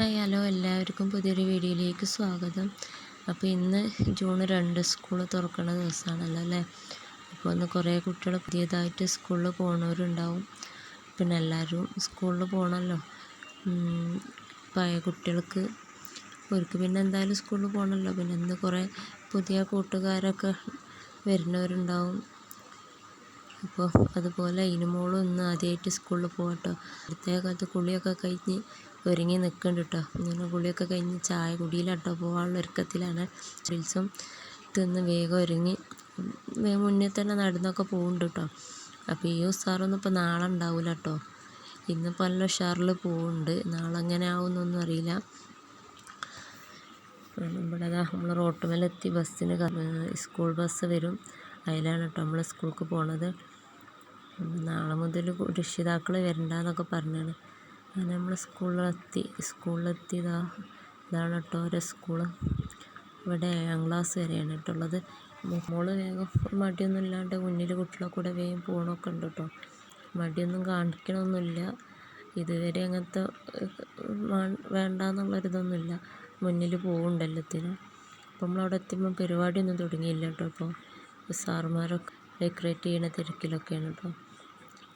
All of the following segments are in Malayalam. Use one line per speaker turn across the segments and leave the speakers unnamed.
ഹായ് എല്ലാവർക്കും പുതിയൊരു വീഡിയോയിലേക്ക് സ്വാഗതം. അപ്പോൾ ഇന്ന് ജൂൺ രണ്ട് സ്കൂൾ തുറക്കുന്ന ദിവസമാണല്ലോ അല്ലേ? അപ്പോൾ ഒന്ന് കുറേ കുട്ടികൾ പുതിയതായിട്ട് സ്കൂളിൽ പോകുന്നവരുണ്ടാവും പിന്നെ എല്ലാവരും സ്കൂളിൽ പോകണമല്ലോ പഴയ കുട്ടികൾക്ക് അവർക്ക് പിന്നെ എന്തായാലും സ്കൂളിൽ പോകണമല്ലോ പിന്നെ ഇന്ന് കുറേ പുതിയ കൂട്ടുകാരൊക്കെ വരുന്നവരുണ്ടാവും. അപ്പോൾ അതുപോലെ ഇനിമോളും ഇന്ന് ആദ്യമായിട്ട് സ്കൂളിൽ പോകട്ടോ. അടുത്ത കാലത്ത് കുളിയൊക്കെ കഴിഞ്ഞ് ഒരുങ്ങി നിൽക്കുന്നുണ്ട് കേട്ടോ ഇങ്ങനെ കുളിയൊക്കെ കഴിഞ്ഞ് ചായ കുടിയിലാട്ടോ പോകാനുള്ള ഒരുക്കത്തിലാണ്. ചിൽസും തിന്ന് വേഗം ഒരുങ്ങി മുന്നേ തന്നെ നടന്നൊക്കെ പോകുന്നുണ്ട് കേട്ടോ അപ്പോൾ ഈ ഉസാറൊന്നും ഇപ്പോൾ നാളെ ഉണ്ടാവില്ല കേട്ടോ ഇന്നിപ്പോൾ നല്ല ഉഷാറിൽ പോകുന്നുണ്ട് നാളെ എങ്ങനെ ആവുമെന്നൊന്നും അറിയില്ല. അതാ നമ്മൾ റോട്ടുമേലെത്തി ബസ്സിന് സ്കൂൾ ബസ് വരും. അതിലാണ് കേട്ടോ നമ്മൾ സ്കൂൾക്ക് പോണത്. നാളെ മുതൽ രക്ഷിതാക്കൾ വരണ്ട എന്നൊക്കെ പറഞ്ഞാണ്. അങ്ങനെ നമ്മൾ സ്കൂളിലെത്തി സ്കൂളിലെത്തി ഇതാ ഇതാണ് കേട്ടോ ഓരോ സ്കൂൾ ഇവിടെ ഏഴാം ക്ലാസ് വരെയാണ് കേട്ടോ ഉള്ളത്. മോൾ വേഗം മടിയൊന്നും ഇല്ലാണ്ട് മുന്നിൽ കുട്ടികളെ കൂടെ വേഗം പോകണമൊക്കെ ഉണ്ട് കേട്ടോ മടിയൊന്നും കാണിക്കണമൊന്നുമില്ല ഇതുവരെ അങ്ങനത്തെ വേണ്ട എന്നുള്ളൊരിതൊന്നുമില്ല മുന്നിൽ പോകുന്നുണ്ട് എല്ലാത്തിനും. അപ്പം നമ്മളവിടെ എത്തുമ്പോൾ പരിപാടിയൊന്നും തുടങ്ങിയില്ല കേട്ടോ ഇപ്പോൾ സാറുമാരൊക്കെ ഡെക്കറേറ്റ് ചെയ്യണ തിരക്കിലൊക്കെയാണ് കേട്ടോ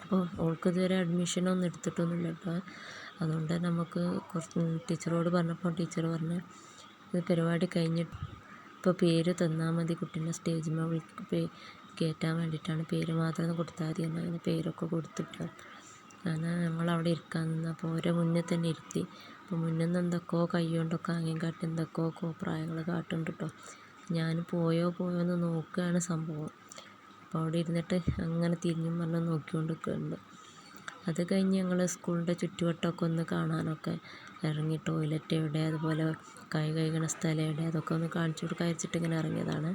അപ്പോൾ ഓൾക്ക് ഇതുവരെ അഡ്മിഷനൊന്നും എടുത്തിട്ടൊന്നുമില്ല. കേട്ടോ അതുകൊണ്ട് നമുക്ക് കുറച്ച് ടീച്ചറോട് പറഞ്ഞപ്പോൾ ടീച്ചർ പറഞ്ഞു ഇത് പരിപാടി കഴിഞ്ഞിട്ട് ഇപ്പോൾ പേര് തന്നാൽ മതി കുട്ടീനെ സ്റ്റേജിന്മേൽ വിളി കയറ്റാൻ വേണ്ടിയിട്ടാണ്. പേര് മാത്രം കൊടുത്താൽ മതി എന്നാൽ അതിന് പേരൊക്കെ കൊടുത്തിട്ട്. അങ്ങനെ ഞങ്ങളവിടെ ഇരിക്കാൻ നിന്ന്. അപ്പോൾ ഓരോ മുന്നിൽ തന്നെ ഇരുത്തി. അപ്പോൾ മുന്നിൽ നിന്ന് എന്തൊക്കെയോ കൈ കൊണ്ടൊക്കെ ആംഗ്യം കാട്ടി എന്തൊക്കെയോ കോപ്രായങ്ങൾ കാട്ടുന്നുണ്ട് കേട്ടോ. ഞാൻ പോയോ പോയോ എന്ന് നോക്കുകയാണ് സംഭവം. അപ്പോൾ അവിടെ ഇരുന്നിട്ട് അങ്ങനെ തിരിഞ്ഞും പറഞ്ഞ് നോക്കിക്കൊണ്ട് നിൽക്കുന്നുണ്ട് അത് കഴിഞ്ഞ് ഞങ്ങൾ സ്കൂളിന്റെ ചുറ്റുവട്ടമൊക്കെ ഒന്ന് കാണാനൊക്കെ ഇറങ്ങി. ടോയ്ലറ്റ് എവിടെ അതുപോലെ കൈ കഴുകണ സ്ഥലം എവിടെ അതൊക്കെ ഒന്ന് കാണിച്ചു കൊടുക്കാൻ വെച്ചിട്ട് ഇങ്ങനെ ഇറങ്ങിയതാണ്.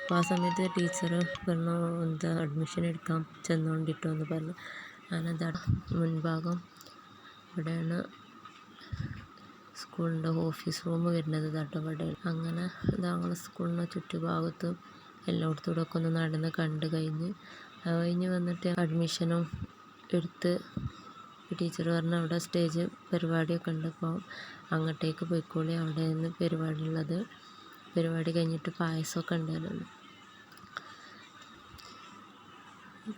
അപ്പോൾ ആ സമയത്ത് ടീച്ചർ പറഞ്ഞു എന്താ അഡ്മിഷൻ എടുക്കാൻ ചെന്നുകൊണ്ടിട്ടോ എന്ന് പറഞ്ഞു. ഞാനതാ മുൻഭാഗം ഇവിടെയാണ് സ്കൂളിന്റെ ഓഫീസ് റൂം വരുന്നത് കേട്ടോ. അങ്ങനെ ഞങ്ങൾ സ്കൂളിന്റെ ചുറ്റുഭാഗത്തും എല്ലായിടത്തൂടെ ഒക്കെ ഒന്ന് നടന്ന് കണ്ട് കഴിഞ്ഞ്. അത് കഴിഞ്ഞ് വന്നിട്ട് അഡ്മിഷനും എടുത്ത് ടീച്ചർ പറഞ്ഞു അവിടെ സ്റ്റേജ് പരിപാടിയൊക്കെ ഉണ്ട്. അപ്പോൾ അങ്ങോട്ടേക്ക് പോയിക്കോളി. അവിടെ നിന്ന് പരിപാടി ഉള്ളത് പരിപാടി കഴിഞ്ഞിട്ട് പായസമൊക്കെ ഉണ്ടായിരുന്നു.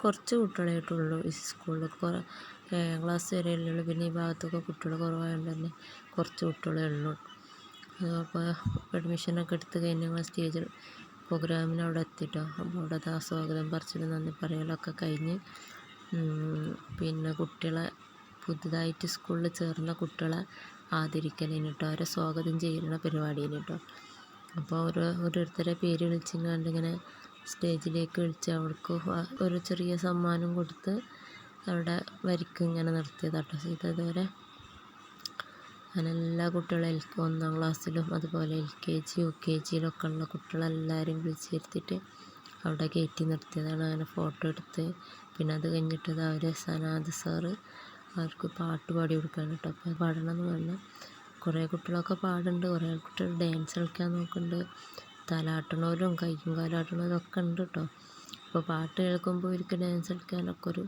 കുറച്ച് കുട്ടികളായിട്ടുള്ളൂ ഈ സ്കൂളിൽ കുറേ ഏഴാം ക്ലാസ് വരെ ഉള്ളൂ. പിന്നെ ഈ ഭാഗത്തൊക്കെ കുട്ടികൾ കുറവായതുകൊണ്ട് തന്നെ കുറച്ച് കുട്ടികളേ ഉള്ളൂ. അപ്പോൾ അഡ്മിഷനൊക്കെ എടുത്ത് കഴിഞ്ഞ് ഞങ്ങൾ സ്റ്റേജിൽ പ്രോഗ്രാമിന് അവിടെ എത്തിയിട്ടോ അപ്പോൾ അവിടെ സ്വാഗതം പറിച്ചിട്ട് നന്ദി പറയലൊക്കെ കഴിഞ്ഞ് പിന്നെ കുട്ടികളെ പുതുതായിട്ട് സ്കൂളിൽ ചേർന്ന കുട്ടികളെ ആദരിക്കലിന് കേട്ടോ അവരെ സ്വാഗതം ചെയ്യുന്ന പരിപാടിയിൽ കേട്ടോ അപ്പോൾ ഓരോ ഓരോരുത്തരെ പേര് വിളിച്ചിങ്ങാണ്ട് ഇങ്ങനെ സ്റ്റേജിലേക്ക് വിളിച്ച് അവർക്ക് ഒരു ചെറിയ സമ്മാനം കൊടുത്ത് അവിടെ വരിക്ക് ഇങ്ങനെ നിർത്തിയതാട്ടോ. ചെയ്തതുവരെ അങ്ങനെ എല്ലാ കുട്ടികളും എൽ ഒന്നാം ക്ലാസ്സിലും അതുപോലെ L K G U K ജിയിലൊക്കെ ഉള്ള കുട്ടികളെല്ലാവരെയും വിളിച്ചിരുത്തിയിട്ട് അവിടെ കയറ്റി നിർത്തിയതാണ്. അങ്ങനെ ഫോട്ടോ എടുത്ത് പിന്നെ അത് കഴിഞ്ഞിട്ട് അവർ സനാദ് സാറ് അവർക്ക് പാട്ട് പാടി കൊടുക്കുകയാണ് കേട്ടോ. അപ്പോൾ പാടണം എന്ന് പറഞ്ഞാൽ കുറേ കുട്ടികളൊക്കെ പാടുന്നുണ്ട് കുറേ കുട്ടികൾ ഡാൻസ് കളിക്കാൻ നോക്കുന്നുണ്ട്. തലാട്ടണവരും കൈയും കാലാട്ടണവരും ഒക്കെ ഉണ്ട് കേട്ടോ. അപ്പോൾ പാട്ട് കേൾക്കുമ്പോൾ ഇവർക്ക് ഡാൻസ് കളിക്കാനൊക്കെ ഒരു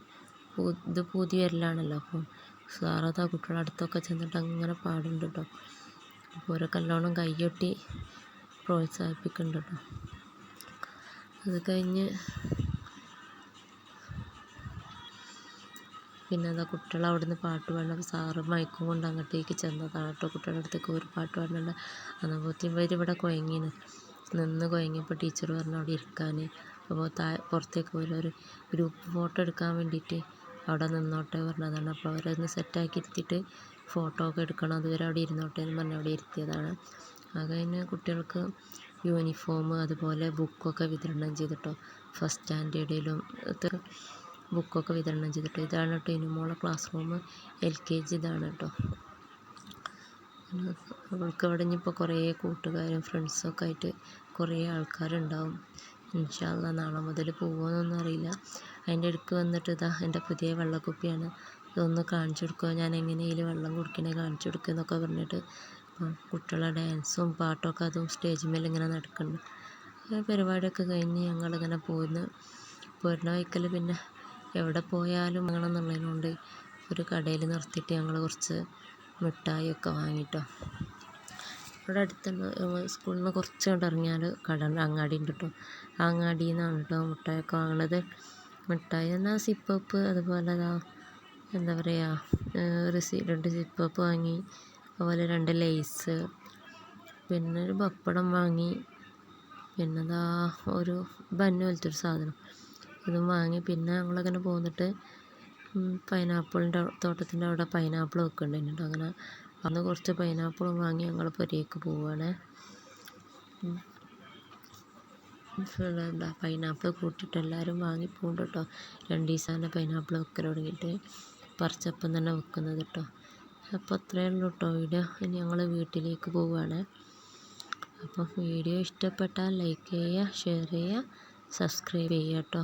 ഇത് പൂതി വരലാണല്ലോ. അപ്പം സാറതാ കുട്ടികളുടെ അടുത്തൊക്കെ ചെന്നിട്ട് അങ്ങനെ പാടുന്നുണ്ട് കേട്ടോ അപ്പോൾ ഓരോ നല്ലോണം കൈയൊട്ടി പ്രോത്സാഹിപ്പിക്കുന്നുണ്ട് കേട്ടോ അത് കഴിഞ്ഞ് പിന്നെ അതാ കുട്ടികൾ അവിടെ നിന്ന് പാട്ട് പാടുന്ന സാറ് മയക്കും കൊണ്ട് അങ്ങോട്ടേക്ക് ചെന്നതാണ് കേട്ടോ കുട്ടികളുടെ അടുത്തേക്ക് ഒരു പാട്ട് പാടുന്നുണ്ട്. അന്നപ്പോഴത്തേക്കും പേര് ഇവിടെ കുഴങ്ങിന് നിന്ന് കുഴങ്ങിയപ്പോൾ ടീച്ചർ പറഞ്ഞു അവിടെ ഇരിക്കാൻ അപ്പോൾ താ പുറത്തേക്ക് പോയി ഒരു ഗ്രൂപ്പ് ഫോട്ടോ എടുക്കാൻ വേണ്ടിയിട്ട് അവിടെ നിന്നോട്ടെ പറഞ്ഞതാണ്. അപ്പോൾ അവരൊന്ന് സെറ്റാക്കി ഇരുത്തിയിട്ട് ഫോട്ടോ ഒക്കെ എടുക്കണം. അതുവരെ അവിടെ ഇരുന്നോട്ടെ എന്ന് പറഞ്ഞ് അവിടെ ഇരുത്തിയതാണ്. അത് കഴിഞ്ഞ് കുട്ടികൾക്ക് യൂണിഫോം അതുപോലെ ബുക്കൊക്കെ വിതരണം ചെയ്തിട്ടോ. ഫസ്റ്റ് സ്റ്റാൻഡേർഡിലും ബുക്കൊക്കെ വിതരണം ചെയ്തിട്ടോ. ഇതാണ് കേട്ടോ ഇനിമോളെ class room L K G ഇതാണ് കേട്ടോ. അവൾക്ക് അവിടെ ഇനിയിപ്പോൾ കുറേ കൂട്ടുകാരും ഫ്രണ്ട്സൊക്കെ ആയിട്ട് കുറേ ആൾക്കാരുണ്ടാവും. ഇൻഷാല്ല നാളെ മുതൽ പോവുമോയെന്നൊന്നും അറിയില്ല. അതിന്റെ ഇടയ്ക്ക് വന്നിട്ട് ഇതാ എന്റെ പുതിയ വെള്ളക്കുപ്പിയാണ്. ഇതൊന്ന് കാണിച്ചു കൊടുക്കുക ഞാൻ എങ്ങനെ ഇതിൽ വെള്ളം കുടിക്കണേ കാണിച്ചു കൊടുക്കുക എന്നൊക്കെ പറഞ്ഞിട്ട് കുട്ടികളെ ഡാൻസും പാട്ടൊക്കെ അതും സ്റ്റേജ് മേലെ ഇങ്ങനെ നടക്കുന്നുണ്ട് പരിപാടിയൊക്കെ കഴിഞ്ഞ് ഞങ്ങളിങ്ങനെ പോയിരുന്നു പോരുന്ന വഴിക്കൽ പിന്നെ എവിടെ പോയാലും വേണമെന്നുള്ളതിനുകൊണ്ട് ഒരു കടയിൽ നിർത്തിയിട്ട് ഞങ്ങൾ കുറച്ച് മിഠായിയൊക്കെ വാങ്ങിട്ടോ. ഇവിടെ അടുത്ത് സ്കൂളിൽ നിന്ന് കുറച്ച് അങ്ങോട്ട് ഇറങ്ങിയാൽ കട അങ്ങാടി ഉണ്ട് കേട്ടോ. അങ്ങാടിയിൽ നിന്നാണ് കേട്ടോ മിഠായിയൊക്കെ വാങ്ങണത്. മിഠായി എന്നാൽ സിപ്പപ്പ് അതുപോലെ അതാ എന്താ പറയുക റിസി രണ്ട് സിപ്പപ്പ് വാങ്ങി അതുപോലെ രണ്ട് ലേസ് പിന്നെ ഒരു പപ്പടം വാങ്ങി പിന്നെ ദാ ഒരു ബന്ന് പോലത്തെ ഒരു സാധനം. ഇതും വാങ്ങി പിന്നെ ഞങ്ങളങ്ങനെ പോന്നിട്ട് പൈനാപ്പിളിന്റെ തോട്ടത്തിന്റെ അവിടെ പൈനാപ്പിൾ വെക്കുന്നുണ്ടായിരുന്നു അങ്ങനെ അന്ന് കുറച്ച് പൈനാപ്പിളും വാങ്ങി ഞങ്ങൾ പുരയ്ക്ക് പോവുകയാണ് എന്താ പൈനാപ്പിൾ കൂട്ടിയിട്ട് എല്ലാവരും വാങ്ങി പോകുന്നുണ്ട് കേട്ടോ. രണ്ട് ദിവസം പൈനാപ്പിൾ വെക്കൽ തുടങ്ങിയിട്ട് പറിച്ചപ്പം തന്നെ വെക്കുന്നത് കേട്ടോ. അപ്പോൾ അത്രയേ ഉള്ളൂ കേട്ടോ വീഡിയോ. ഇനി ഞങ്ങൾ വീട്ടിലേക്ക് പോവുകയാണ് അപ്പം വീഡിയോ ഇഷ്ടപ്പെട്ടാൽ ലൈക്ക് ചെയ്യുക ഷെയർ ചെയ്യുക സബ്സ്ക്രൈബ് ചെയ്യുക കേട്ടോ.